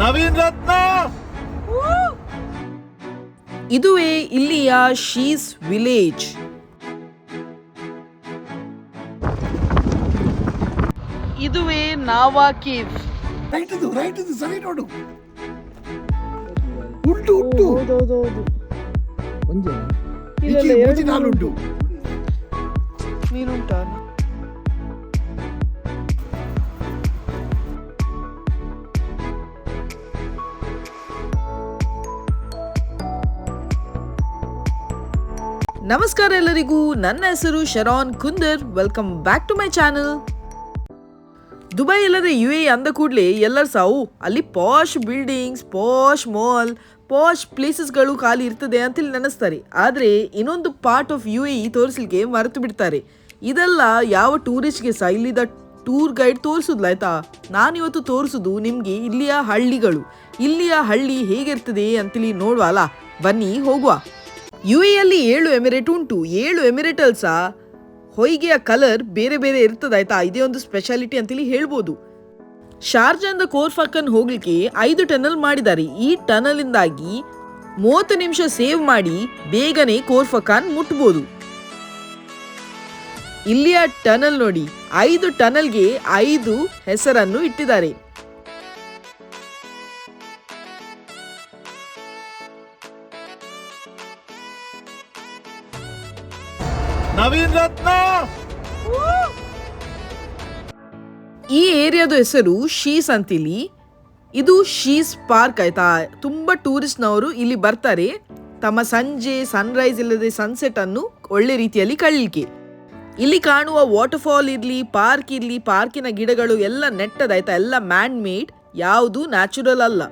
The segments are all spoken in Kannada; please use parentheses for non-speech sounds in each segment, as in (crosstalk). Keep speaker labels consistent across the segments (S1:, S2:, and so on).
S1: ನವೀನ್ ರತ್ನ!
S2: ಇದುವೇ ಇಲ್ಲಿಯ ಶೀಸ್ ವಿಲೇಜ್. ಇದುವೇ ನಾವಾ ಕೇವ್.
S3: ರೈಟ್ ಇದು ರೈಟ್ ಇದು ಸರಿ ನೋಡು. ಉಂಟು ಉಂಟು. ಈಚೆ ಮೂಜಿ ನಾಲುಂಟು
S2: ಮೀನುಂಟಾ ನಮಸ್ಕಾರ ಎಲ್ಲರಿಗೂ. ನನ್ನ ಹೆಸರು Sharon Kundar. Welcome back to my channel Dubai ಎಲ್ಲರ ಯು ಎ ಅಂದ ಕೂಡಲೇ ಎಲ್ಲರ ಸಾವು. ಅಲ್ಲಿ posh buildings posh mall posh ಪ್ಲೇಸಸ್ಗಳು ಖಾಲಿ ಇರ್ತದೆ ಅಂತೇಳಿ ನೆನೆಸ್ತಾರೆ. ಆದರೆ ಇನ್ನೊಂದು ಪಾರ್ಟ್ ಆಫ್ ಯು ಎ ತೋರಿಸಲಿಕ್ಕೆ ಮರೆತು ಬಿಡ್ತಾರೆ. ಇದೆಲ್ಲ ಯಾವ ಟೂರಿಸ್ಟ್ಗೆ ಸಹ ಇಲ್ಲಿದ ಟೂರ್ ಗೈಡ್ ತೋರಿಸುದಿಲ್ಲ ಆಯ್ತಾ? ನಾನಿವತ್ತು ತೋರಿಸೋದು ನಿಮಗೆ ಇಲ್ಲಿಯ ಹಳ್ಳಿಗಳು. ಇಲ್ಲಿಯ ಹಳ್ಳಿ ಹೇಗಿರ್ತದೆ ಅಂತೇಳಿ ನೋಡುವ ಅಲ್ಲ ಬನ್ನಿ ಹೋಗುವ. ಯು ಎಲ್ಲಿ ಏಳು ಎಮಿರೇಟ್ ಉಂಟು. ಏಳು ಎಮಿರೇಟಲ್ಸಾ ಹೊಯ್ಗೆಯ ಕಲರ್ ಬೇರೆ ಬೇರೆ ಇರ್ತದಾಯ್ತಾ ಇದೇ ಒಂದು ಸ್ಪೆಷಾಲಿಟಿ ಅಂತೇಳಿ ಹೇಳ್ಬೋದು. ಶಾರ್ಜಾಂದ ಕೋರ್ಫಾಕನ್ ಹೋಗ್ಲಿಕ್ಕೆ ಐದು ಟನಲ್ ಮಾಡಿದ್ದಾರೆ. ಈ ಟನಲ್ ಇಂದಾಗಿ ಮೂವತ್ತು ನಿಮಿಷ ಸೇವ್ ಮಾಡಿ ಬೇಗನೆ ಕೋರ್ಫಕಾನ್ ಮುಟ್ಬೋದು. ಇಲ್ಲಿಯ ಟನಲ್ ನೋಡಿ, ಐದು ಟನಲ್ಗೆ ಐದು ಹೆಸರನ್ನು ಇಟ್ಟಿದ್ದಾರೆ.
S1: ನವೀನ್ ರತ್ನ!
S2: ಈ ಏರಿಯಾದ ಹೆಸರು ಶೀಸ್ ಅಂತಿಲ್ಲಿ. ಇದು ಶೀಸ್ ಪಾರ್ಕ್ ಆಯ್ತಾ? ತುಂಬಾ ಟೂರಿಸ್ಟ್ನವರು ಇಲ್ಲಿ ಬರ್ತಾರೆ. ತಮ್ಮ ಸಂಜೆ ಸನ್ರೈಸ್ ಇಲ್ಲದೆ ಸನ್ಸೆಟ್ ಅನ್ನು ಒಳ್ಳೆ ರೀತಿಯಲ್ಲಿ ಕಳಲಿಕ್ಕೆ. ಇಲ್ಲಿ ಕಾಣುವ ವಾಟರ್ಫಾಲ್ ಇರ್ಲಿ ಪಾರ್ಕ್ ಇರ್ಲಿ ಪಾರ್ಕಿನ ಗಿಡಗಳು ಎಲ್ಲ ನೆಟ್ಟದಾಯ್ತಾ ಎಲ್ಲ ಮ್ಯಾನ್ ಮೇಡ್ ಯಾವುದು ನ್ಯಾಚುರಲ್ ಅಲ್ಲ.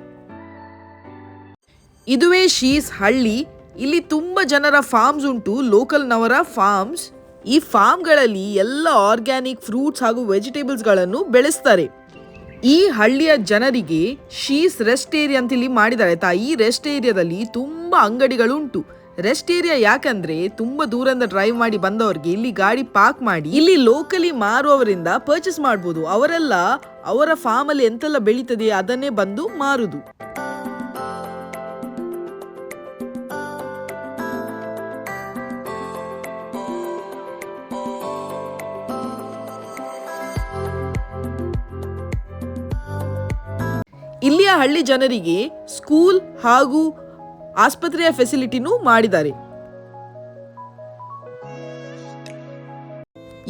S2: ಇದುವೇ ಶೀಸ್ ಹಳ್ಳಿ. ಇಲ್ಲಿ ತುಂಬ ಜನರ ಫಾರ್ಮ್ಸ್ ಉಂಟು ಲೋಕಲ್ನವರ ಫಾರ್ಮ್ಸ್ ಈ ಫಾರ್ಮ್ಗಳಲ್ಲಿ ಎಲ್ಲ ಆರ್ಗ್ಯಾನಿಕ್ ಫ್ರೂಟ್ಸ್ ಹಾಗೂ ವೆಜಿಟೇಬಲ್ಸ್ಗಳನ್ನು ಬೆಳೆಸ್ತಾರೆ. ಈ ಹಳ್ಳಿಯ ಜನರಿಗೆ ಶೀಸ್ ರೆಸ್ಟ್ ಏರಿಯಾ ಅಂತ ಇಲ್ಲಿ ಮಾಡಿದ್ದಾರೆ. ಆಯ್ತಾ ಈ ರೆಸ್ಟ್ ಏರಿಯಾದಲ್ಲಿ ತುಂಬ ಅಂಗಡಿಗಳು ಉಂಟು ರೆಸ್ಟ್ ಏರಿಯಾ ಯಾಕಂದ್ರೆ ತುಂಬಾ ದೂರದಿಂದ ಡ್ರೈವ್ ಮಾಡಿ ಬಂದವರಿಗೆ ಇಲ್ಲಿ ಗಾಡಿ ಪಾರ್ಕ್ ಮಾಡಿ ಇಲ್ಲಿ ಲೋಕಲಿ ಮಾರುವವರಿಂದ ಪರ್ಚೇಸ್ ಮಾಡ್ಬೋದು. ಅವರೆಲ್ಲ ಅವರ ಫಾರ್ಮ್ ಅಲ್ಲಿ ಎಂತೆಲ್ಲ ಬೆಳೀತದೆ ಅದನ್ನೇ ಬಂದು ಮಾರುದು. ಇಲ್ಲಿಯ ಹಳ್ಳಿ ಜನರಿಗೆ ಸ್ಕೂಲ್ ಹಾಗೂ ಆಸ್ಪತ್ರೆಯ ಫೆಸಿಲಿಟಿನೂ ಮಾಡಿದ್ದಾರೆ.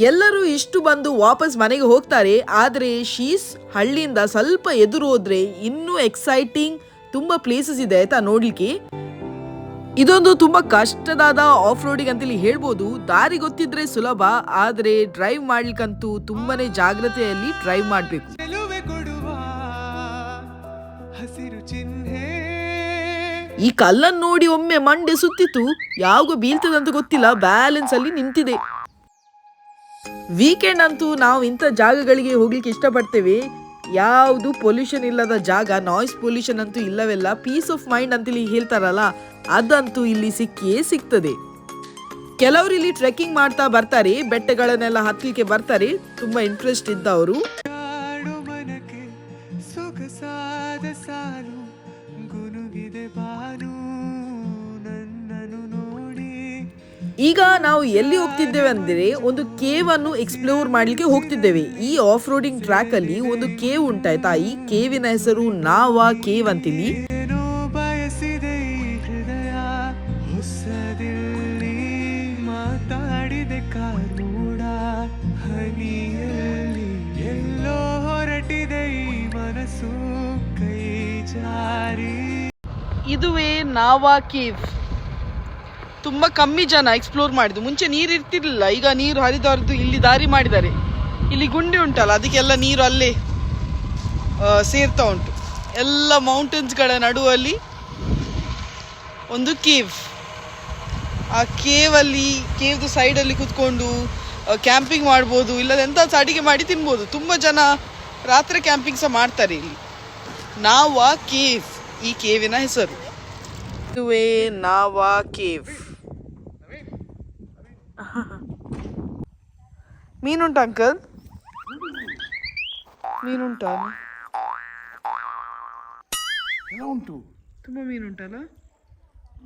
S2: ಎಲ್ಲರೂ ಇಷ್ಟು ಬಂದು ವಾಪಸ್ ಮನೆಗೆ ಹೋಗ್ತಾರೆ, ಆದರೆ ಶೀಸ್ ಹಳ್ಳಿಯಿಂದ ಸ್ವಲ್ಪ ಎದುರು ಹೋದ್ರೆ ಇನ್ನೂ ಎಕ್ಸೈಟಿಂಗ್ ತುಂಬ ಪ್ಲೇಸಸ್ ಇದೆ ಆಯ್ತಾ ನೋಡ್ಲಿಕ್ಕೆ. ಇದೊಂದು ತುಂಬ ಕಷ್ಟದಾದ ಆಫ್ ರೋಡಿಂಗ್ ಅಂತೇಳಿ ಹೇಳ್ಬೋದು. ದಾರಿ ಗೊತ್ತಿದ್ರೆ ಸುಲಭ, ಆದರೆ ಡ್ರೈವ್ ಮಾಡ್ಲಿಕ್ಕಂತೂ ತುಂಬಾನೇ ಜಾಗ್ರತೆಯಲ್ಲಿ ಡ್ರೈವ್ ಮಾಡ್ಬೇಕು. ಈ ಕಲ್ಲನ್ನು ನೋಡಿ ಒಮ್ಮೆ ಮಂಡೆ ಸುತ್ತಿತು. ಯಾವಾಗ ಬೀಳ್ತದಂತ ಗೊತ್ತಿಲ್ಲ. ಬ್ಯಾಲೆನ್ಸ್ ಅಲ್ಲಿ ನಿಂತಿದೆ. ವೀಕೆಂಡ್ ಅಂತೂ ನಾವು ಇಂಥ ಜಾಗಗಳಿಗೆ ಹೋಗ್ಲಿಕ್ಕೆ ಇಷ್ಟಪಡ್ತೇವೆ. ಯಾವುದು ಪೊಲ್ಯೂಷನ್ ಇಲ್ಲದ ಜಾಗ, ನಾಯ್ಸ್ ಪೊಲ್ಯೂಷನ್ ಅಂತೂ ಇಲ್ಲವೆಲ್ಲ, ಪೀಸ್ ಆಫ್ ಮೈಂಡ್ ಅಂತೇಳಿ ಹೇಳ್ತಾರಲ್ಲ, ಅದಂತೂ ಇಲ್ಲಿ ಸಿಕ್ಕಿಯೇ ಸಿಗ್ತದೆ ಕೆಲವರು ಇಲ್ಲಿ ಟ್ರೆಕ್ಕಿಂಗ್ ಮಾಡ್ತಾ ಬರ್ತಾರೆ, ಬೆಟ್ಟಗಳನ್ನೆಲ್ಲ ಹತ್ತಲಿಕ್ಕೆ ಬರ್ತಾರೆ. ತುಂಬಾ ಇಂಟ್ರೆಸ್ಟ್ ಇದ್ದವರು. ಈಗ ನಾವು ಎಲ್ಲಿ ಹೋಗ್ತಿದ್ದೇವೆ ಅಂದರೆ ಒಂದು ಕೇವ್ ಅನ್ನು ಎಕ್ಸ್ಪ್ಲೋರ್ ಮಾಡಲಿಕ್ಕೆ ಹೋಗ್ತಿದ್ದೇವೆ. ಈ ಆಫ್ ರೋಡಿಂಗ್ ಟ್ರ್ಯಾಕ್ ಅಲ್ಲಿ ಒಂದು ಕೇವ್ ಉಂಟಾಯ್ತಾ? ಈ ಕೇವಿನ ಹೆಸರು ನಾವಾ ಕೇವ್ ಅಂತಿಲ್ಲಿ
S4: ಮನಸ್ಸು
S2: ಇದುವೇ ನಾವಾ ಕೇವ್. ತುಂಬಾ ಕಮ್ಮಿ ಜನ ಎಕ್ಸ್ಪ್ಲೋರ್ ಮಾಡಿದ್ದು. ಮುಂಚೆ ನೀರು ಇರ್ತಿರ್ಲಿಲ್ಲ. ಈಗ ನೀರು ಹರಿದವರದ್ದು ಇಲ್ಲಿ ದಾರಿ ಮಾಡಿದ್ದಾರೆ. ಇಲ್ಲಿ ಗುಂಡಿ ಉಂಟಲ್ಲ, ಅದಕ್ಕೆಲ್ಲ ನೀರು ಅಲ್ಲೇ ಸೇರ್ತಾ ಉಂಟು. ಎಲ್ಲ ಮೌಂಟೇನ್ಸ್ಗಳ ನಡುವಲ್ಲಿ ಒಂದು ಕೇವ್ ಆ ಕೇವಲ್ಲಿ ಕೇವ್ದು ಸೈಡಲ್ಲಿ ಕುತ್ಕೊಂಡು ಕ್ಯಾಂಪಿಂಗ್ ಮಾಡ್ಬೋದು ಇಲ್ಲದ ಎಂತ ಅಡಿಗೆ ಮಾಡಿ ತಿನ್ಬೋದು. ತುಂಬ ಜನ ರಾತ್ರಿ ಕ್ಯಾಂಪಿಂಗ್ ಸಹ ಮಾಡ್ತಾರೆ ಇಲ್ಲಿ. ನಾವಾ ಕೇವ್ ಈ ಕೇವಿನ ಹೆಸರು. ಇದುವೇ ನಾವಾ ಕೇವ್ (laughs) ಮೀನುಂಟ ಅಂಕಲ್? ಮೀನುಂಟ?
S3: ಎಲ್ಲ ಉಂಟು.
S2: ತುಂಬ ಮೀನುಂಟಲ್ಲ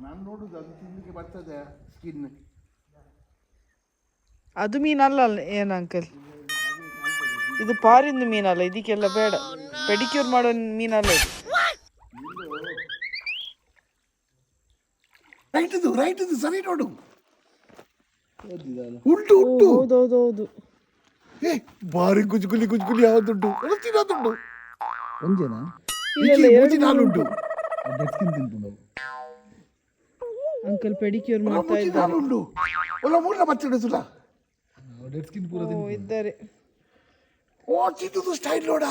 S3: ನಾನು ನೋಡುದು ಅದು ತಿನ್ಲಿಕ್ಕೆ ಬರ್ತದೆ ಸ್ಕಿನ್
S2: ಅದು ಮೀನಲ್ಲ ಏನು ಅಂಕಲ್? ಇದು ಪಾರಿಂದ ಮೀನಲ್ಲ ಇದಕ್ಕೆಲ್ಲ ಬೇಡ. ಪೆಡಿಕ್ಯೂರ್ ಮಾಡೋ ಮೀನಲ್ಲ ಇದು.
S3: ರೈಟ್ ಇದು ಸರಿ ನೋಡು. ಉಂಟು ಉಂಟು
S2: ಹೌದೌದೌದು
S3: ಏ ಬಾರಿ ಗುಜ್ಗುಲಿ ಗುಜ್ಗುಲಿ ಯಾವ್ದುಂಟು ಉಂಡು ತಿನ್ನೋದುಂಟು ಒಂದೇನಾ? ಮೂಜಿ ನಾಲುಂಟು ಡೆಡ್ ಸ್ಕಿನ್ ತಿಂತು ನಾವು
S2: ಅಂಕಲ್ ಪೆಡಿಕ್ಯೂರ್ ಮಾಡ್ತಾ ಇದ್ದಾರೆ.
S3: ನಾಲುಂಟು ಒಲ ಮೂಲ ಬಚ್ಚಡೆ ಸುಲ? ಡೆಡ್ ಸ್ಕಿನ್ ಪೂರ
S2: ಓ, ಇದ್ದಾರೆ.
S3: ಓ ತಿನ್ನುದು ಸ್ಟೈಲ್ ನೋಡ?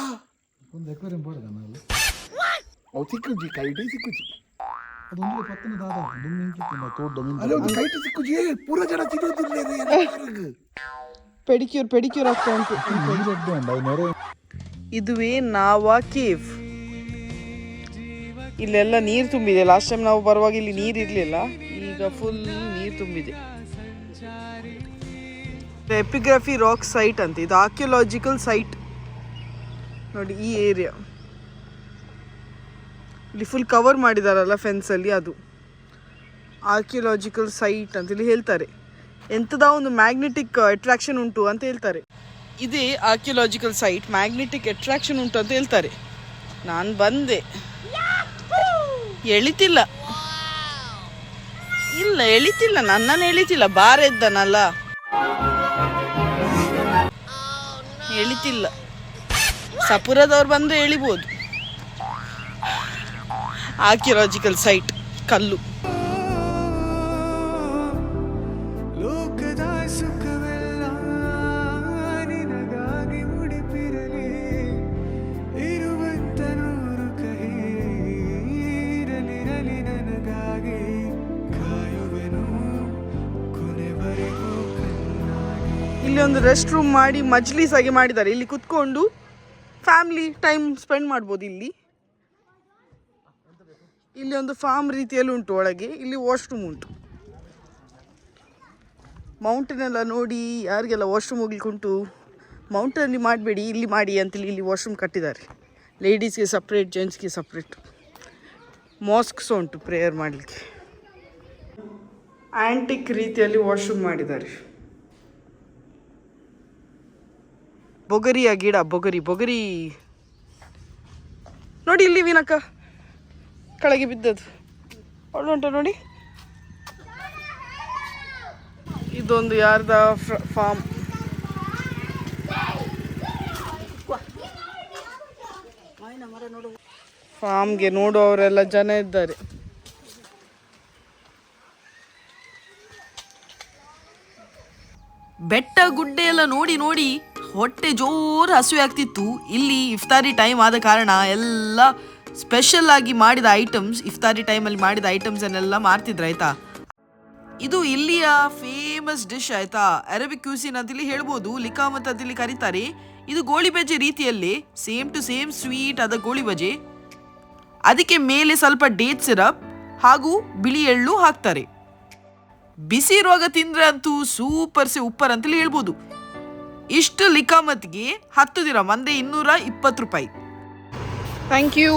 S3: ಒಂದು ಎಕ್ವೇರಿಯಂ ಬೋರ್ಡ್ ನಾನು ಅವು ಸಿಕ್ಕುಜಿ ಕೈಟಿ ಸಿಕ್ಕುಜಿ
S5: ಅದೊಂದು ಪತ್ತನ ದಾದ. ದುಮ್ಮಿಂಕಿ ತೋಟ
S3: ಅಲ್ಲ ಒಂದು ಕೈಟಿ ಸಿಕ್ಕುಜಿ ಪೂರ ಜನ ತಿನ್ನೋದಿಲ್ಲ
S2: ಪೆಡಿಕ್ಯೂರ್ ಪೆಡಿಕ್ಯೂರ್ ಆಗ್ತಾ ಉಂಟು.
S5: ನೆರೆ.
S2: ಇದುವೇ ನಾವಾ ಕೇಫ್. ಇಲ್ಲೆಲ್ಲ ನೀರು ತುಂಬಿದೆ. ಲಾಸ್ಟ್ ಟೈಮ್ ನಾವು ಬರುವಾಗ ಇಲ್ಲಿ ನೀರು ಇರಲಿಲ್ಲ. ಈಗ ಫುಲ್ ನೀರು ತುಂಬಿದೆ. ಎಪಿಗ್ರಫಿ ರಾಕ್ ಸೈಟ್ ಅಂತ. ಇದು ಆರ್ಕಿಯೋಲಾಜಿಕಲ್ ಸೈಟ್ ನೋಡಿ ಈ ಏರಿಯಾ ಇಲ್ಲಿ ಫುಲ್ ಕವರ್ ಮಾಡಿದಾರಲ್ಲ ಫೆನ್ಸಲ್ಲಿ ಅದು. ಆರ್ಕಿಯೋಲಾಜಿಕಲ್ ಸೈಟ್ ಅಂತ ಇಲ್ಲಿ ಹೇಳ್ತಾರೆ. ಎಂಥದ ಒಂದು ಮ್ಯಾಗ್ನೆಟಿಕ್ ಅಟ್ರಾಕ್ಷನ್ ಉಂಟು ಅಂತ ಹೇಳ್ತಾರೆ. ಇದೇ ಆರ್ಕಿಯೋಲಾಜಿಕಲ್ ಸೈಟ್ ಮ್ಯಾಗ್ನೆಟಿಕ್ ಅಟ್ರಾಕ್ಷನ್ ಉಂಟು ಅಂತ ಹೇಳ್ತಾರೆ. ನಾನು ಬಂದೆ. ಎಳಿತಿಲ್ಲ. ಇಲ್ಲ, ಎಳಿತಿಲ್ಲ. ನನ್ನನ್ನು ಎಳಿತಿಲ್ಲ. ಬಾರ ಇದ್ದನಲ್ಲ. ಎಳಿತಿಲ್ಲ. ಸಪುರದವ್ರು ಬಂದು ಎಳಿಬೋದು ಆರ್ಕಿಯೋಲಾಜಿಕಲ್ ಸೈಟ್ ಕಲ್ಲು
S4: ಲೋಕದ ಸುಖವೆಲ್ಲ ನಿನಗಾಗಿ ಮುಡಿಪಿರಲಿ ಇರುವಂತ ನೂರು ಕೈ ಇರಲಿರಲಿ ನನಗಾಗಿ ಕಾಯುವೆನು ಸೈಟ್ ಕಲ್ಲು.
S2: ಇಲ್ಲಿ ಒಂದು ರೆಸ್ಟ್ ರೂಮ್ ಮಾಡಿ ಮಜ್ಲೀಸ್ ಆಗಿ ಮಾಡಿದ್ದಾರೆ. ಇಲ್ಲಿ ಕುತ್ಕೊಂಡು ಫ್ಯಾಮಿಲಿ ಟೈಮ್ ಸ್ಪೆಂಡ್ ಮಾಡ್ಬೋದು ಇಲ್ಲಿ. ಇಲ್ಲಿ ಒಂದು ಫಾರ್ಮ್ ರೀತಿಯಲ್ಲಿ ಉಂಟು ಒಳಗೆ, ಇಲ್ಲಿ ವಾಶ್ರೂಮ್ ಉಂಟು. ಮೌಂಟೇನ್ ಎಲ್ಲ ನೋಡಿ ಯಾರಿಗೆಲ್ಲ ವಾಶ್ರೂಮ್ ಹೋಗ್ಲಿಕ್ಕೆ ಉಂಟು ಮೌಂಟೇನಲ್ಲಿ ಮಾಡಬೇಡಿ, ಇಲ್ಲಿ ಮಾಡಿ ಅಂತೇಳಿ ಇಲ್ಲಿ ವಾಶ್ರೂಮ್ ಕಟ್ಟಿದ್ದಾರೆ. ಲೇಡೀಸ್ಗೆ ಸಪ್ರೇಟ್ ಜೆಂಟ್ಸ್ಗೆ ಸಪ್ರೇಟ್ ಮಾಸ್ಕ್ಸ್ ಉಂಟು ಪ್ರೇಯರ್ ಮಾಡಲಿಕ್ಕೆ. ಆ್ಯಂಟಿಕ್ ರೀತಿಯಲ್ಲಿ ವಾಶ್ರೂಮ್ ಮಾಡಿದ್ದಾರೆ. ಬೊಗರಿಯ ಗಿಡ, ಬೊಗರಿ ಬೊಗರಿ. ನೋಡಿ ಇಲ್ಲಿ ವಿನಕ ಕೆಳಗೆ ಬಿದ್ದದ್ದು. ಅವಳು ನೋಡಿ. ಇದೊಂದು ಯಾರ್ದ ಫಾರ್ಮ್. ಫಾರ್ಮ್ಗೆ ನೋಡುವವರೆಲ್ಲ ಜನ ಇದ್ದಾರೆ. ಬೆಟ್ಟ ಗುಡ್ಡೆ ಎಲ್ಲ ನೋಡಿ ನೋಡಿ ಹೊಟ್ಟೆ ಜೋರು ಹಸಿವೆ ಆಗ್ತಿತ್ತು. ಇಲ್ಲಿ ಇಫ್ತಾರಿ ಟೈಮ್ ಆದ ಕಾರಣ ಎಲ್ಲ ಸ್ಪೆಷಲ್ ಆಗಿ ಮಾಡಿದ ಐಟಮ್ಸ್ ಇಫ್ತಾರಿ ಟೈಮಲ್ಲಿ ಮಾಡಿದ ಐಟಮ್ಸನ್ನೆಲ್ಲ ಮಾರ್ತಿದ್ರು, ಆಯ್ತಾ? ಇದು ಇಲ್ಲಿಯ ಫೇಮಸ್ ಡಿಶ್ ಆಯ್ತಾ? ಅರೇಬಿಕ್ ಕ್ಯೂಸಿನ್ ಅಂತ ಇಲ್ಲಿ ಹೇಳ್ಬೋದು ಲಿಕಾಮತ್ ಅಂತ ಇಲ್ಲಿ ಕರೀತಾರೆ. ಇದು ಗೋಳಿಬಜೆ ರೀತಿಯಲ್ಲಿ ಸೇಮ್ ಟು ಸೇಮ್ ಸ್ವೀಟ್ ಆದ ಗೋಳಿಬಜೆ ಅದಕ್ಕೆ ಮೇಲೆ ಸ್ವಲ್ಪ ಡೇಟ್ ಸಿರಪ್ ಹಾಗೂ ಬಿಳಿ ಎಳ್ಳು ಹಾಕ್ತಾರೆ. ಬಿಸಿ ರೋಗ ತಿಂದ್ರೆ ಅಂತೂ ಸೂಪರ್ ಸೆ ಉಪ್ಪರ್ ಅಂತಲೇ ಹೇಳ್ಬೋದು. ಇಷ್ಟು ಲಿಕಾಮತ್ಗೆ ಹತ್ತು ದಿನ, ಒಂದೇ ಇನ್ನೂರ ಇಪ್ಪತ್ತು ರೂಪಾಯಿ. ಥ್ಯಾಂಕ್ ಯು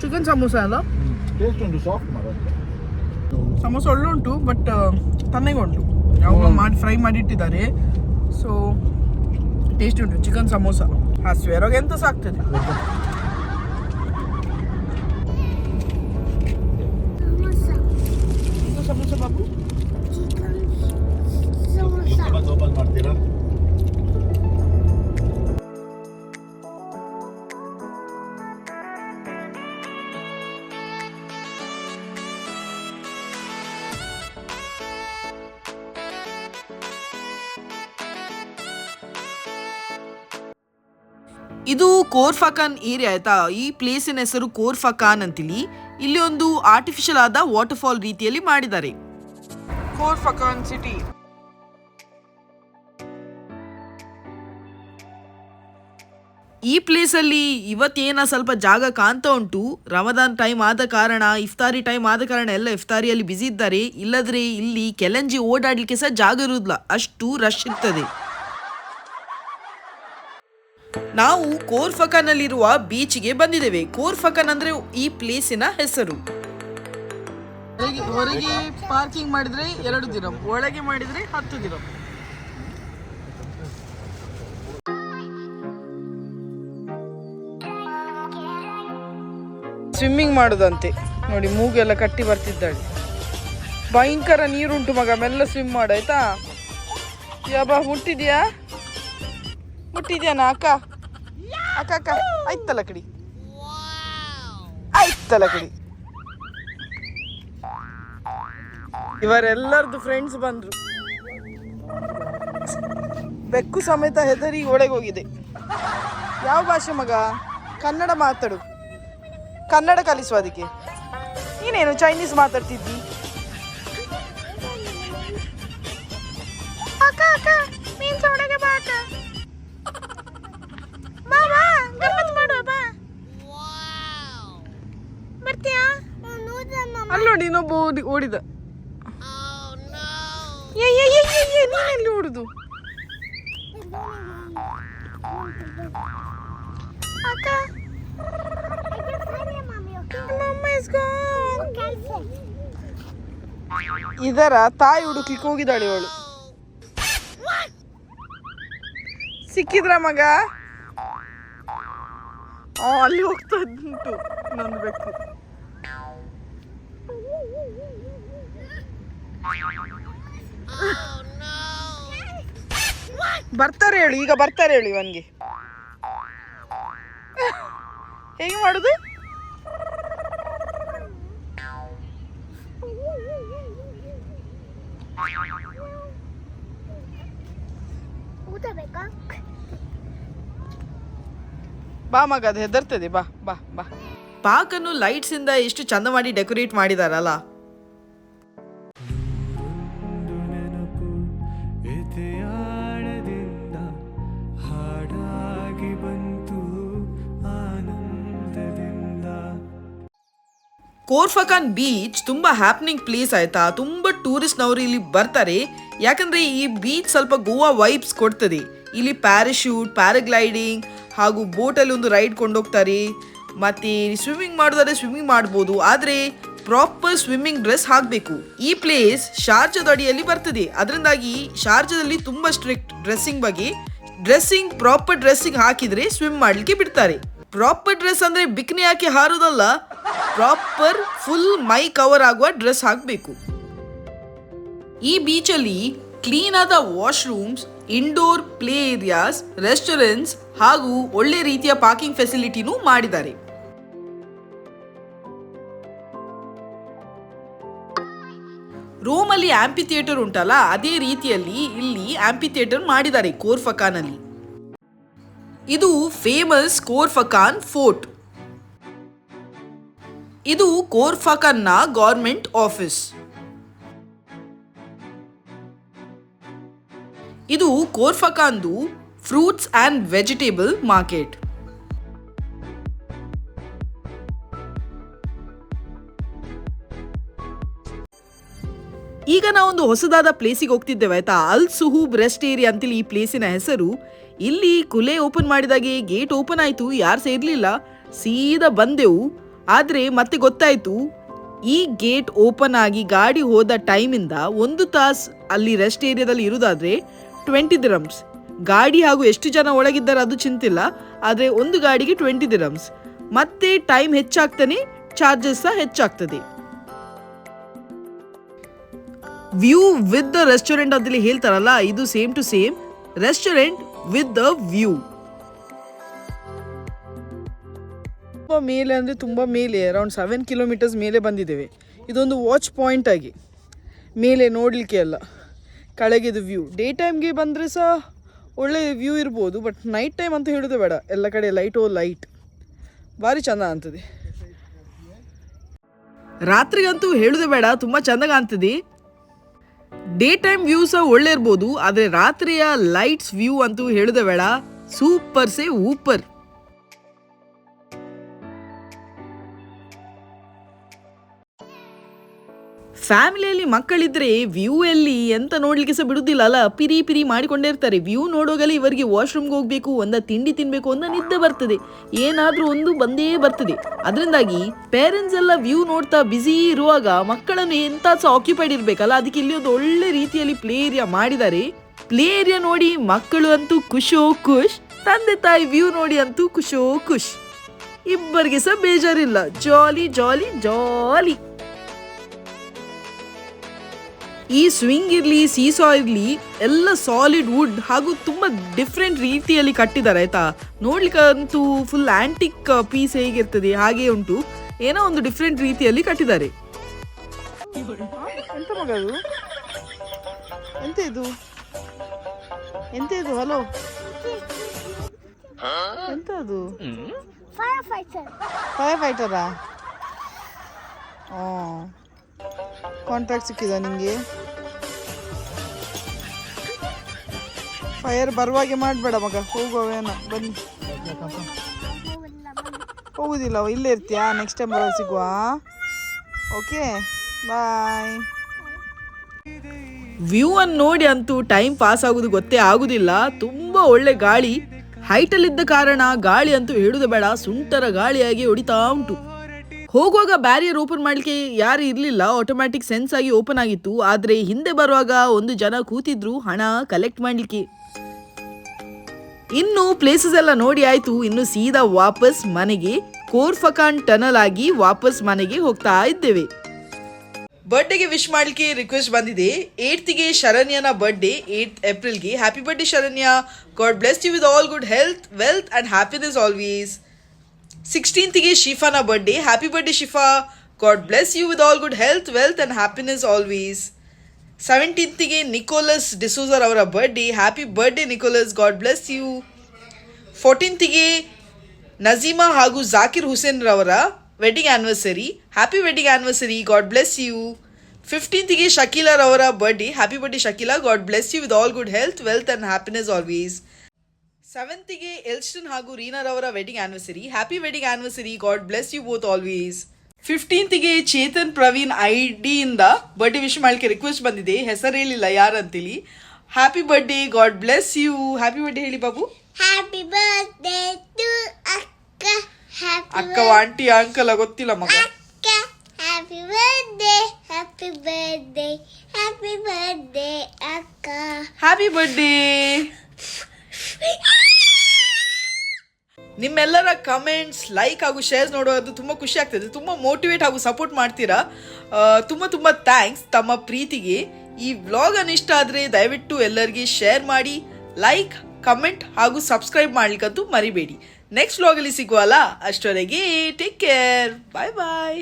S2: ಚಿಕನ್ ಸಮೋಸ ಅಲ್ಲ?
S5: ಟೇಸ್ಟ್ ಉಂಟು ಸಾಫ್ಟ್
S2: ಸಮೋಸ ಒಳ್ಳೆ ಉಂಟು ಬಟ್ ತನ್ನಗೆ ಉಂಟು. ಯಾವಾಗ ಮಾಡಿ ಫ್ರೈ ಮಾಡಿ ಇಟ್ಟಿದ್ದಾರೆ. ಸೊ ಟೇಸ್ಟ್ ಉಂಟು ಚಿಕನ್ ಸಮೋಸ. ಹಸಿವೆರೋಗ ಎಂತ ಸಾಕ್ತದೆ? ಇದು ಕೋರ್ಫಕಾನ್ ಏರಿಯಾ ಆಯ್ತಾ? ಈ ಪ್ಲೇಸಿನ ಹೆಸರು ಕೋರ್ಫಕಾನ್ ಅಂತೇಳಿ ಇಲ್ಲಿ ಒಂದು ಆರ್ಟಿಫಿಷಿಯಲ್ ಆದ ವಾಟರ್ ಫಾಲ್ ರೀತಿಯಲ್ಲಿ ಮಾಡಿದ್ದಾರೆ. ಕೋರ್ಫಕಾನ್ ಸಿಟಿ ಈ ಪ್ಲೇಸಲ್ಲಿ ಇವತ್ತೇನ ಸ್ವಲ್ಪ ಜಾಗ ಕಾಣ್ತಾ ಉಂಟು. ರಮದಾನ್ ಟೈಮ್ ಆದ ಕಾರಣ ಇಫ್ತಾರಿ ಟೈಮ್ ಆದ ಕಾರಣ ಎಲ್ಲ ಇಫ್ತಾರಿಯಲ್ಲಿ ಬಿಸಿ ಇದ್ದಾರೆ. ಇಲ್ಲದ್ರೆ ಇಲ್ಲಿ ಕೆಲಂಜಿ ಓಡಾಡ್ಲಿಕ್ಕೆ ಸಹ ಜಾಗ ಇರುವುದಿಲ್ಲ ಅಷ್ಟು ರಶ್ ಇರ್ತದೆ. ನಾವು ಕೋರ್ಫಕನಲ್ಲಿರುವ ಬೀಚ್ಗೆ ಬಂದಿದ್ದೇವೆ. ಕೋರ್ಫಕನ್ ಅಂದ್ರೆ ಈ ಪ್ಲೇಸಿನ ಹೆಸರು. ಹೊರಗೆ ಪಾರ್ಕಿಂಗ್ ಮಾಡಿದ್ರೆ ಎರಡು ದಿನ ಒಳಗೆ ಮಾಡಿದ್ರೆ ಹತ್ತು ದಿನ. ಸ್ವಿಮ್ಮಿಂಗ್ ಮಾಡೋದಂತೆ. ನೋಡಿ ಮೂಗೆಲ್ಲ ಕಟ್ಟಿ ಬರ್ತಿದ್ದಾಳೆ. ಭಯಂಕರ ನೀರುಂಟು ಮಗ ಮೆಲ್ಲ ಸ್ವಿಮ್ ಮಾಡಾಯ್ತಾ ಆಯ್ತಾ? ಯಾಬಾ ಮುಟ್ಟಿದ್ಯಾ? ಮುಟ್ಟಿದ್ಯಾನ? ಅಕ್ಕ? ಅಕ್ಕ ಅಕ್ಕ ಆಯ್ತಲ್ಲ ಕಡಿ. ಆಯ್ತಲ್ಲ ಕಡಿ. ಇವರೆಲ್ಲರದು ಫ್ರೆಂಡ್ಸ್ ಬಂದ್ರು. ಬೆಕ್ಕು ಸಮೇತ ಹೆದರಿ ಒಳಗೆ ಹೋಗಿದೆ ಯಾವ ಭಾಷೆ ಮಗ? ಕನ್ನಡ ಮಾತಾಡು. ಕನ್ನಡ ಕಲಿಸುವ ಅದಕ್ಕೆ. ನೀನೇನು ಚೈನೀಸ್ ಮಾತಾಡ್ತಿದ್ದಿ? ಅಕ್ಕ ಅಕ್ಕ ಮೀನ್ಸ್ ಒಳಗೆ ಬಾ ಅಕ್ಕ ಗಮ್ಮತ್ ಮಾಡುವ ಬಾ. ಬರ್ತೀಯಾ? ಅಲ್ಲಿ ನೋಡಿ ಇನ್ನೊಬ್ಬ ಓಡಿ ಓಡಿದ. ನೀನೆಲ್ಲಿ ಓಡುದು? ಅಕ್ಕ. ಇದರ ತಾಯಿ ಹುಡುಕ್ಲಿಕ್ಕೆ ಹೋಗಿದ್ದಾಳೆ ಇವಳು. ಸಿಕ್ಕಿದ್ರ ಮಗ? ಅಲ್ಲಿ ಹೋಗ್ತಾ ಉಂಟು ನಂದು ಬೆಕ್ಕು. ಬರ್ತಾರೆ ಹೇಳು ಈಗ ಬರ್ತಾರೆ ಹೇಳು ಇವನ್ಗೆ. ಹೇಗೆ ಮಾಡುದು? ಬಾ ಮಗ ಅದು ಹೆದರ್ತದೆ ಬಾ ಬಾ ಬಾ. ಪಾಕನ್ನು ಲೈಟ್ಸ್ ಇಂದ ಎಷ್ಟು ಚಂದ ಮಾಡಿ ಡೆಕೋರೇಟ್ ಮಾಡಿದಾರಲ್ಲ. ಕೋರ್ಫಕಾನ್ ಬೀಚ್ ತುಂಬಾ ಹ್ಯಾಪ್ನಿಂಗ್ ಪ್ಲೇಸ್ ಆಯ್ತಾ? ತುಂಬಾ ಟೂರಿಸ್ಟ್ನವರು ಇಲ್ಲಿ ಬರ್ತಾರೆ. ಯಾಕಂದ್ರೆ ಈ ಬೀಚ್ ಸ್ವಲ್ಪ ಗೋವಾ ವೈಬ್ಸ್ ಕೊಡ್ತದೆ. ಇಲ್ಲಿ ಪ್ಯಾರಾಶೂಟ್ ಪ್ಯಾರಾಗ್ಲೈಡಿಂಗ್ ಹಾಗೂ ಬೋಟಲ್ಲಿ ಒಂದು ರೈಡ್ ಕೊಂಡೋಗ್ತಾರೆ. ಮತ್ತು ಸ್ವಿಮ್ಮಿಂಗ್ ಮಾಡೋದಾದ್ರೆ ಸ್ವಿಮ್ಮಿಂಗ್ ಮಾಡ್ಬೋದು. ಆದರೆ ಪ್ರಾಪರ್ ಸ್ವಿಮ್ಮಿಂಗ್ ಡ್ರೆಸ್ ಹಾಕಬೇಕು. ಈ ಪ್ಲೇಸ್ ಶಾರ್ಜದ ಅಡಿಯಲ್ಲಿ ಬರ್ತದೆ. ಅದರಿಂದಾಗಿ ಶಾರ್ಜದಲ್ಲಿ ತುಂಬ ಸ್ಟ್ರಿಕ್ಟ್ ಡ್ರೆಸ್ಸಿಂಗ್ ಬಗ್ಗೆ ಡ್ರೆಸ್ಸಿಂಗ್ ಪ್ರಾಪರ್ ಡ್ರೆಸ್ಸಿಂಗ್ ಹಾಕಿದರೆ ಸ್ವಿಮ್ ಮಾಡಲಿಕ್ಕೆ ಬಿಡ್ತಾರೆ. ಪ್ರಾಪರ್ ಡ್ರೆಸ್ ಅಂದರೆ ಬಿಕ್ನಿ ಹಾಕಿ ಹಾರೋದಲ್ಲ ಪ್ರಾಪರ್ ಫುಲ್ ಮೈ ಕವರ್ ಆಗುವ ಡ್ರೆಸ್ ಹಾಕಬೇಕು. ಈ ಬೀಚಲ್ಲಿ ಕ್ಲೀನ್ ಆದ washrooms indoor play areas, restaurants ಹಾಗೂ ಒಳ್ಳೆ ರೀತಿಯ ಪಾರ್ಕಿಂಗ್ ಫೆಸಿಲಿಟಿನೂ ಮಾಡಿದ್ದಾರೆ. ರೋಮಲ್ಲಿ ಆಂಪಿ ಥಿಯೇಟರ್ ಉಂಟಲ್ಲ, ಅದೇ ರೀತಿಯಲ್ಲಿ ಇಲ್ಲಿ ಆಂಪಿ ಥಿಯೇಟರ್ ಮಾಡಿದ್ದಾರೆ ಕೋರ್ಫಕಾನಲ್ಲಿ. ಇದು ಫೇಮಸ್ ಕೋರ್ಫಕಾನ್ ಫೋರ್ಟ್. ಇದು ಕೋರ್ಫಕಾನ್ನ ಗೌರ್ಮೆಂಟ್ ಆಫೀಸ್. ಇದು ಕೋರ್ಫಕಾಂದು ಫ್ರೂಟ್ಸ್ ಆ್ಯಂಡ್ ವೆಜಿಟೇಬಲ್ ಮಾರ್ಕೆಟ್. ಈಗ ನಾವೊಂದು ಹೊಸದಾದ ಪ್ಲೇಸಿಗೆ ಹೋಗ್ತಿದ್ದೇವೆ ಆಯ್ತಾ? ಅಲ್ ಸುಹೂಬ್ ರೆಸ್ಟ್ ಏರಿಯಾ ಅಂತೇಳಿ ಈ ಪ್ಲೇಸಿನ ಹೆಸರು. ಇಲ್ಲಿ ಕುಲೆ ಓಪನ್ ಮಾಡಿದಾಗೆ ಗೇಟ್ ಓಪನ್ ಆಯಿತು, ಯಾರು ಸೇರ್ಲಿಲ್ಲ. ಸೀದಾ ಬಂದೆವು. ಆದರೆ ಮತ್ತೆ ಗೊತ್ತಾಯಿತು, ಈ ಗೇಟ್ ಓಪನ್ ಆಗಿ ಗಾಡಿ ಹೋದ ಟೈಮಿಂದ ಒಂದು ತಾಸು ಅಲ್ಲಿ ರೆಸ್ಟ್ ಏರಿಯಾದಲ್ಲಿ ಇರುವುದಾದ್ರೆ ಟ್ವೆಂಟಿ ದಿರಮ್ಸ್ ಗಾಡಿ ಹಾಗೂ ಎಷ್ಟು ಜನ ಒಳಗಿದ್ದಾರೆ ಅದು ಚಿಂತಿಲ್ಲ, ಆದರೆ ಒಂದು ಗಾಡಿಗೆ ಟ್ವೆಂಟಿ ದಿರಮ್ಸ್ ಮತ್ತೆ ಟೈಮ್ ಹೆಚ್ಚಾಗ್ತಾನೆ ಚಾರ್ಜಸ್ ಸಹ ಹೆಚ್ಚಾಗ್ತದೆ. ವ್ಯೂ ವಿತ್ ದ ರೆಸ್ಟೋರೆಂಟ್ ಅಂತೇಳಿ ಹೇಳ್ತಾರಲ್ಲ, ಇದು same to same restaurant with the view ತುಂಬ ಮೇಲೆ ಅಂದರೆ ತುಂಬ ಮೇಲೆ ಅರೌಂಡ್ ಸೆವೆನ್ ಕಿಲೋಮೀಟರ್ಸ್ ಮೇಲೆ ಬಂದಿದ್ದೇವೆ. ಇದೊಂದು ವಾಚ್ ಪಾಯಿಂಟ್ ಆಗಿ. ಮೇಲೆ ನೋಡಲಿಕ್ಕೆ ಎಲ್ಲ ಕೆಳಗಿದು ವ್ಯೂ ಡೇ ಟೈಮ್ಗೆ ಬಂದರೆ ಸಹ ಒಳ್ಳೆ ವ್ಯೂ ಇರ್ಬೋದು ಬಟ್ ನೈಟ್ ಟೈಮ್ ಅಂತ ಹೇಳೋದು ಬೇಡ. ಎಲ್ಲ ಕಡೆ ಲೈಟ್ ಲೈಟ್ ಭಾರಿ ಚೆಂದ ಅಂತದೆ ರಾತ್ರಿಗಂತೂ ಹೇಳೋದೇ ಬೇಡ, ತುಂಬ ಚೆಂದ ಕಾಣ್ತದೆ. ಡೇ ಟೈಮ್ ವ್ಯೂ ಸಹ ಒಳ್ಳೆ ಇರ್ಬೋದು, ಆದರೆ ರಾತ್ರಿಯ ಲೈಟ್ಸ್ ವ್ಯೂ ಅಂತೂ ಹೇಳೋದೇ ಬೇಡ. ಸೂಪರ್ ಸೇ ಊಪರ್ ಫ್ಯಾಮಿಲಿಯಲ್ಲಿ ಮಕ್ಕಳಿದ್ರೆ ವ್ಯೂ ಎಲ್ಲಿ ಎಂತ ನೋಡ್ಲಿಕ್ಕೆ ಸಹ ಬಿಡುದಿಲ್ಲ. ಅಲ್ಲ, ಪಿರಿ ಪಿರಿ ಮಾಡಿಕೊಂಡೇ ಇರ್ತಾರೆ. ವ್ಯೂ ನೋಡೋಗಲ್ಲ ಇವರಿಗೆ ವಾಶ್ರೂಮ್ಗೆ ಹೋಗ್ಬೇಕು, ಒಂದ ತಿಂಡಿ ತಿನ್ಬೇಕು ಒಂದ ನಿದ್ದೆ ಬರ್ತದೆ. ಏನಾದ್ರೂ ಒಂದು ಬಂದೇ ಬರ್ತದೆ. ಅದರಿಂದಾಗಿ ಪೇರೆಂಟ್ಸ್ ಎಲ್ಲ ವ್ಯೂ ನೋಡ್ತಾ ಬಿಸಿ ಇರುವಾಗ ಮಕ್ಕಳನ್ನು ಎಂತ ಸಹ ಆಕ್ಯುಪೈಡ್ ಇರ್ಬೇಕಲ್ಲ, ಅದಕ್ಕೆ ಇಲ್ಲಿ ಒಂದು ಒಳ್ಳೆ ರೀತಿಯಲ್ಲಿ ಪ್ಲೇ ಏರಿಯಾ ಮಾಡಿದ್ದಾರೆ. ಪ್ಲೇ ಏರಿಯಾ ನೋಡಿ ಮಕ್ಕಳು ಅಂತೂ ಖುಷೋ ಖುಷ್, ತಂದೆ ತಾಯಿ ವ್ಯೂ ನೋಡಿ ಅಂತೂ ಖುಷೋ ಖುಷ್. ಇಬ್ಬರಿಗೆ ಸಹ ಬೇಜಾರಿಲ್ಲ. ಜಾಲಿ ಜಾಲಿ ಜಾಲಿ ಈ ಸ್ವಿಂಗ್ ಇರಲಿ ಸೀಸಾ ಇರಲಿ ಎಲ್ಲ ಸಾಲಿಡ್ ವುಡ್ ಹಾಗೂ ತುಂಬ ಡಿಫ್ರೆಂಟ್ ರೀತಿಯಲ್ಲಿ ಕಟ್ಟಿದ್ದಾರೆ ಆಯ್ತಾ? ನೋಡ್ಲಿಕ್ಕೆ ಅಂತೂ ಫುಲ್ ಆಂಟಿಕ್ ಪೀಸ್ ಹೇಗಿರ್ತದೆ ಹಾಗೆ ಉಂಟು. ಏನೋ ಒಂದು ಡಿಫ್ರೆಂಟ್ ರೀತಿಯಲ್ಲಿ ಕಟ್ಟಿದ್ದಾರೆ. ಎಂತ ಮಗದು ಎಂತ ಇದು? ಎಂತ ಇದು? ಹಲೋ ಎಂತ ಅದು? ಫೈರ್ ಫೈಟರಾ ಕಾಂಟ್ರಾಕ್ಟ್ ಸಿಕ್ಕಿದ ನಿಮಗೆ ಫೈರ್ ಬರುವಾಗೆ ಮಾಡಬೇಡ ಮಗ ಹೋಗೋವೇನ ಬನ್ನಿ. ಹೋಗುದಿಲ್ಲ ಇಲ್ಲೇ ಇರ್ತೀಯಾ? ನೆಕ್ಸ್ಟ್ ಟೈಮ್ ಬರೋ ಸಿಗುವ? ಓಕೆ ಬಾಯ್ ವ್ಯೂ ಅನ್ನು ನೋಡಿ ಅಂತೂ ಟೈಮ್ ಪಾಸ್ ಆಗೋದು ಗೊತ್ತೇ ಆಗುದಿಲ್ಲ. ತುಂಬಾ ಒಳ್ಳೆ ಗಾಳಿ. ಹೈಟಲ್ಲಿದ್ದ ಕಾರಣ ಗಾಳಿ ಅಂತೂ ಹೇಳುದು ಬೇಡ, ಸುಂಟರ ಗಾಳಿಯಾಗಿ ಹೊಡಿತಾ ಉಂಟು. ಹೋಗುವಾಗ ಬ್ಯಾರಿಯರ್ ಓಪನ್ ಮಾಡಲಿಕ್ಕೆ ಯಾರು ಇರಲಿಲ್ಲ. ಆಟೋಮ್ಯಾಟಿಕ್ ಸೆನ್ಸ್ ಆಗಿ ಓಪನ್ ಆಗಿತ್ತು. ಆದರೆ ಹಿಂದೆ ಬರುವಾಗ ಒಂದು ಜನ ಕೂತಿದ್ರು. ಹಣ ಕಲೆಕ್ಟ್ ಮಾಡಲಿಕ್ಕೆ. ಇನ್ನು ಪ್ಲೇಸಸ್ ಎಲ್ಲ ನೋಡಿ ಆಯಿತು. ಇನ್ನು ಸೀದಾ ವಾಪಸ್ ಮನೆಗೆ, ಕೋರ್ಫಕಾನ್ ಟನಲ್ ಆಗಿ ವಾಪಸ್ ಮನೆಗೆ ಹೋಗ್ತಾ ಇದ್ದೇವೆ. ಬರ್ಡೇಗೆ ವಿಶ್ ಮಾಡಲಿಕ್ಕೆ ರಿಕ್ವೆಸ್ಟ್ ಬಂದಿದೆ. ಏಟ್ತಿಗೆ ಶರಣ್ಯನ birthday eight ಏಪ್ರಿಲ್ಗೆ happy birthday Sharanya. God bless you with all good health wealth and happiness always ಸಿಕ್ಸ್ಟೀನ್ತ್ಗೆ ಶಿಫಾನ birthday happy birthday Shifa God bless you with all good health wealth and happiness always ಸೆವೆಂಟೀನ್ತ್ಗೆ Nicholas ಡಿಸೂಸರ್ ಅವರ birthday happy birthday Nicholas God bless you ಫೋರ್ಟೀನ್ತ್ಗೆ Najima ಹಾಗೂ ಜಾಕಿರ್ ಹುಸೇನ್ ರವರ wedding anniversary happy wedding anniversary God bless you ಫಿಫ್ಟೀನ್ತ್ಗೆ Shakeela ರವರ birthday happy birthday Shakeela God bless you with all good health wealth and happiness always ಸೆವೆಂತ್ಗೆ Elston ಹಾಗೂ ರೀನರ್ ಅವರ wedding anniversary happy wedding anniversary God bless you both always ಫಿಫ್ಟೀನ್ತ್ಗೆ Chetan Praveen I ಡಿಯಿಂದ ಬರ್ಡೆ ವಿಶ್ ಮಾಡಲಿಕ್ಕೆ ರಿಕ್ವೆಸ್ಟ್ ಬಂದಿದೆ. ಹೆಸರು ಹೇಳಿಲ್ಲ ಯಾರಂತೇಳಿ. Happy birthday God bless you happy birthday ಹೇಳಿ ಬಾಬು.
S6: ಹ್ಯಾಪಿ ಬರ್ಡೇ ಟು ಅಕ್ಕ.
S2: ಅಕ್ಕ ಆಂಟಿ ಅಂಕಲ್ ಗೊತ್ತಿಲ್ಲ ಮಗ.
S6: Happy birthday happy birthday happy birthday ಅಕ್ಕ.
S2: ಹ್ಯಾಪಿ ಬರ್ಡೇ ನಿಮ್ಮೆಲ್ಲರ ಕಮೆಂಟ್ಸ್ ಲೈಕ್ ಹಾಗೂ ಶೇರ್ಸ್ ನೋಡೋದು ತುಂಬ ಖುಷಿ ಆಗ್ತದೆ ತುಂಬ ಮೋಟಿವೇಟ್ ಹಾಗೂ ಸಪೋರ್ಟ್ ಮಾಡ್ತೀರಾ? ತುಂಬ ತುಂಬ ಥ್ಯಾಂಕ್ಸ್ ತಮ್ಮ ಪ್ರೀತಿಗೆ. ಈ ವ್ಲಾಗ್ ಅನಿಷ್ಟ ಆದರೆ ದಯವಿಟ್ಟು ಎಲ್ಲರಿಗೆ ಶೇರ್ ಮಾಡಿ ಲೈಕ್ ಕಮೆಂಟ್ ಹಾಗೂ ಸಬ್ಸ್ಕ್ರೈಬ್ ಮಾಡ್ಲಿಕ್ಕಂತೂ ಮರಿಬೇಡಿ. ನೆಕ್ಸ್ಟ್ ವ್ಲಾಗಲ್ಲಿ ಸಿಗುವಲ್ಲ ಅಷ್ಟರವರೆಗೆ ಟೇಕ್ ಕೇರ್ ಬಾಯ್ ಬಾಯ್